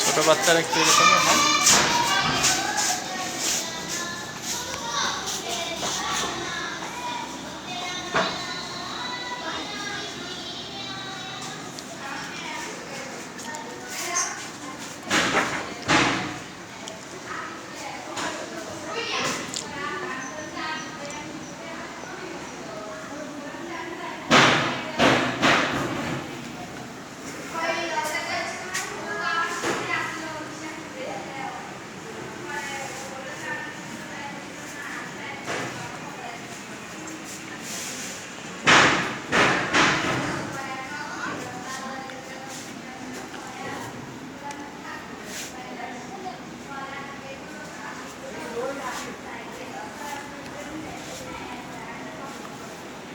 ছোট বাচ্চারা একটু এরকম হয়?